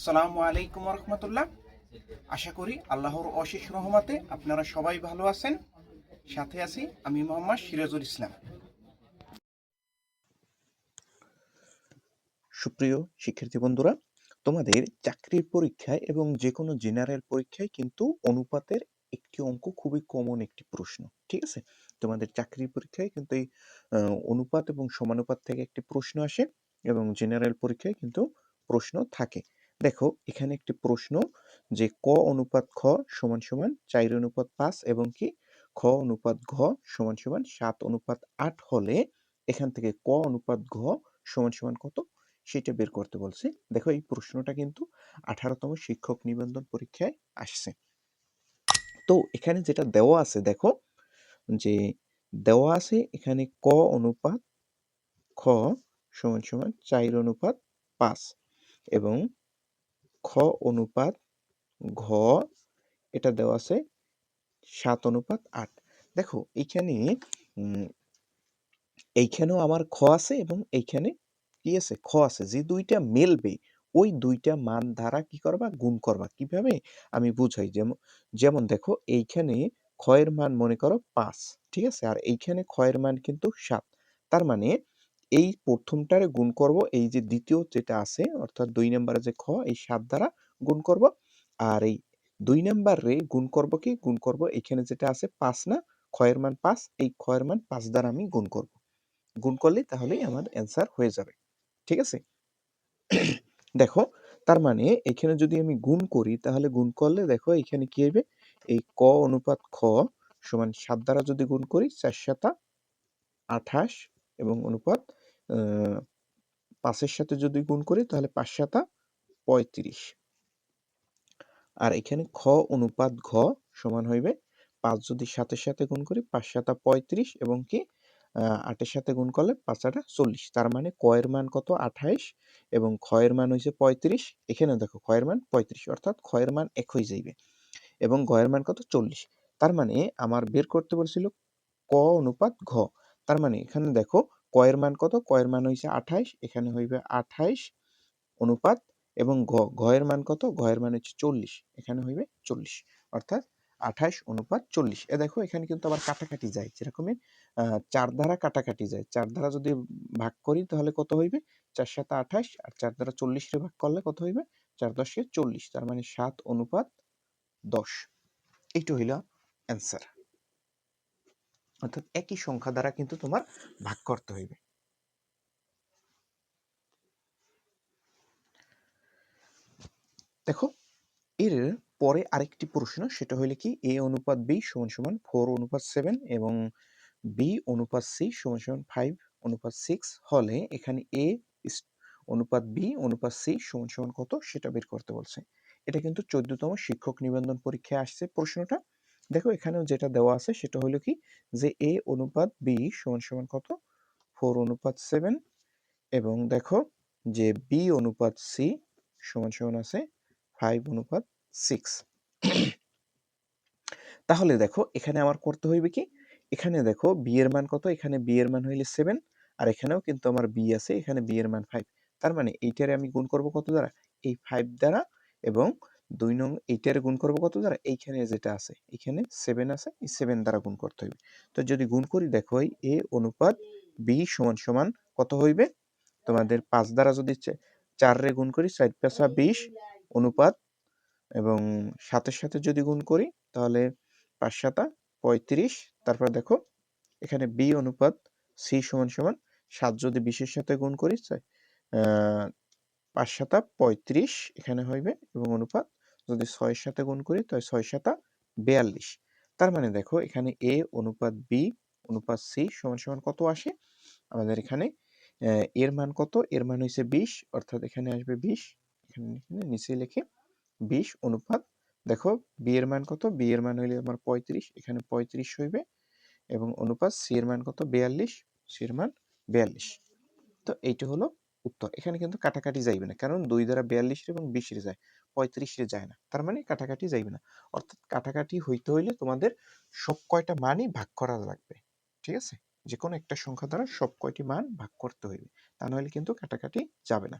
সালামু আলাইকুম রহমতুল্লাহ। আশা করি আল্লাহর অশেষ রহমতে আপনারা সবাই ভালো আছেন, সাথে আছি আমি মোহাম্মদ সিরাজুল ইসলাম। সুপ্রিয় শিক্ষার্থী বন্ধুরা, তোমাদের চাকরির পরীক্ষায় এবং যে কোনো জেনারেল পরীক্ষায় কিন্তু অনুপাতের একটি অঙ্ক খুবই কমন একটি প্রশ্ন, ঠিক আছে? তোমাদের চাকরির পরীক্ষায় কিন্তু এই অনুপাত এবং সমানুপাত থেকে একটি প্রশ্ন আসে এবং জেনারেল পরীক্ষায় কিন্তু প্রশ্ন থাকে। দেখো, এখানে একটি প্রশ্ন যে ক অনুপাত খ সমান সমান চার অনুপাত পাঁচ এবং কি খ অনুপাত ঘ সমান সমান সাত অনুপাত আট হলে এখান থেকে ক অনুপাত ঘ সমান সমান কত? সেটা বের করতে বলছে। দেখো, এই প্রশ্নটা কিন্তু আঠারোতম শিক্ষক নিবন্ধন পরীক্ষায় আসছে। তো এখানে যেটা দেওয়া আছে, দেখো, যে দেওয়া আছে এখানে ক অনুপাত খ সমান সমান চার অনুপাত পাঁচ এবং খ অনুপাত, ঘ, এটা দেওয়া আছে সাত অনুপাত আট। দেখো, এইখানে এইখানেও আমার খ আছে এবং এইখানে কি আছে? খ আছে। যে দুইটা মেলবে, ওই দুইটা মান দ্বারা কি করবা? গুণ করবা। কীভাবে? আমি বুঝাই। যেমন যেমন দেখো, এইখানে ক্ষয়ের মান মনে করো পাঁচ, ঠিক আছে? আর এইখানে ক্ষয়ের মান কিন্তু সাত। তার মানে এই প্রথমটারে গুণ করব, এই যে দ্বিতীয় যেটা আছে, অর্থাৎ দুই নম্বরে যে খ, এই সাত দ্বারা গুণ করব। আর এই দুই নম্বরে গুণ করব কি? গুণ করব এখানে যেটা আছে পাঁচ না? ক্ষয়ের মান পাঁচ, এই ক্ষয়ের মান পাঁচ দ্বারা আমি গুণ করব। গুণ করলে তাহলেই আমার অ্যান্সার হয়ে যাবে। ঠিক আছে? দেখো, তার মানে এখানে যদি আমি গুণ করি, তাহলে গুণ করলে দেখো এখানে কি হবে এই ক অনুপাত খ সমান সাত দ্বারা যদি গুণ করি, চার সাতা আঠাশ এবং অনুপাত পাঁচের সাথে যদি গুণ করি, তাহলে পাঁচ সাতা পঁয়ত্রিশ। আর এখানে খ অনুপাত ঘ সমান হইবে, পাঁচ যদি সাতের সাথে গুণ করি, পাঁচ সাতা পঁয়ত্রিশ এবং কি আটের সাথে গুণ করলে পাঁচ আটা চল্লিশ। তার মানে ক এর মান কত? আঠাইশ এবং এর মান হয়েছে পঁয়ত্রিশ। এখানে দেখো এর মান পঁয়ত্রিশ, অর্থাৎ এর মান এক হয়ে যাইবে এবং ঘ এর মান কত? চল্লিশ। তার মানে আমার বের করতে বলছিল ক অনুপাত ঘ। তার মানে এখানে দেখো ক এর মান কত? কয়ের মান হয়েছে আঠাইশ এখানে হইবে আঠাইশ অনুপাত এবং ঘ ঘ এর মান কত? ঘয়ের মান হচ্ছে চল্লিশ এখানে হইবে চল্লিশ অর্থাৎ আঠাইশ অনুপাত চল্লিশ। এ দেখো এখানে কিন্তু আবার কাটাকাটি যায় যেরকমই আহ, চার দ্বারা কাটাকাটি যায়। চার দ্বারা যদি ভাগ করি তাহলে কত হইবে? চার সাথে আঠাইশ আর চার দ্বারা চল্লিশে ভাগ করলে কত হইবে? চার দশে চল্লিশ তার মানে সাত অনুপাত দশ। এইটা হইল অ্যান্সার অর্থাৎ একই সংখ্যা দ্বারা কিন্তু তোমার ভাগ করতে হইবে। দেখো, এর পরে আরেকটি প্রশ্ন, সেটা হইলে কি এ অনুপাত বি সমান সমান ফোর অনুপাত সেভেন এবং বি অনুপাত সি সমান সমান ফাইভ অনুপাত সিক্স হলে এখানে এ অনুপাত বি অনুপাত সি সমান সমান কত সেটা বের করতে বলছে। এটা কিন্তু চোদ্দতম শিক্ষক নিবন্ধন পরীক্ষায় আসছে প্রশ্নটা। দেখো এখানেও যেটা দেওয়া আছে সেটা হলো কি যে এ অনুপাত বি সমান সমান কত? ফোর অনুপাত সেভেন। এবং দেখো যে বি অনুপাত সি সমান সমান আছে ফাইভ অনুপাত সিক্স। তাহলে দেখো এখানে আমার করতে হইবে কি? এখানে দেখো বি এর মান কত? এখানে বি এর মান হইলে সেভেন। আর এখানেও কিন্তু আমার বি আছে, এখানে বি এর মান ফাইভ। তার মানে এইটারে আমি গুণ করব কত দ্বারা? এই ফাইভ দ্বারা এবং দুই নং এইটারে গুণ করব কত? দ্বারা এইখানে যেটা আছে, এখানে সেভেন আছে, এই সেভেন দ্বারা গুণ করতে হইবে। তো যদি গুণ করি, দেখো, এই এ অনুপাত বি সমান সমান কত হইবে? তোমাদের পাঁচ দ্বারা যদি চার রে গুণ করি, চার পেঁচা বিশ অনুপাত, এবং সাতের সাথে যদি গুণ করি, তাহলে পাঁচ সাতা পঁয়ত্রিশ, তারপর দেখো, এখানে বি অনুপাত সি সমান সমান, সাত যদি বিশের সাথে গুণ করি পাঁচ সাতা পঁয়ত্রিশ, এখানে হইবে, এবং অনুপাত যদি ছয়ের সাথে গুণ করি তাহলে ছয় সাতা বিয়াল্লিশ। তার মানে দেখো, এখানে এ অনুপাত বি অনুপাত সি সমান সমান কত আসে? আমাদের এখানে এর মান কত? এর মান হয়েছে বিশ, অর্থাৎ এখানে আসবে বিশ, এখানে নিচে লিখে বিশ অনুপাত, দেখো, বি এর মান কত? বি এর মান হইলে আমার পঁয়ত্রিশ, এখানে পঁয়ত্রিশ হইবে, এবং অনুপাত সি এর মান কত? বিয়াল্লিশ, সি এর মান বিয়াল্লিশ। তো এইটা হলো উত্তর, এখানে কিন্তু কাটাকাটি যাইবে না, কারণ দুই দ্বারা বিয়াল্লিশ এবং বিশের যায়। পঁয়ত্রিশে যায় না। তার মানে কাটাকাটি যাইবে না। অর্থাৎ কাটাকাটি হইতে হইলে তোমাদের সব কয়টা মানই ভাগ করা লাগবে। ঠিক আছে? যে কোনো একটা সংখ্যা দ্বারা সব কয়টি মান ভাগ করতে হইবে। তা নাহলে কিন্তু কাটাকাটি যাবে না।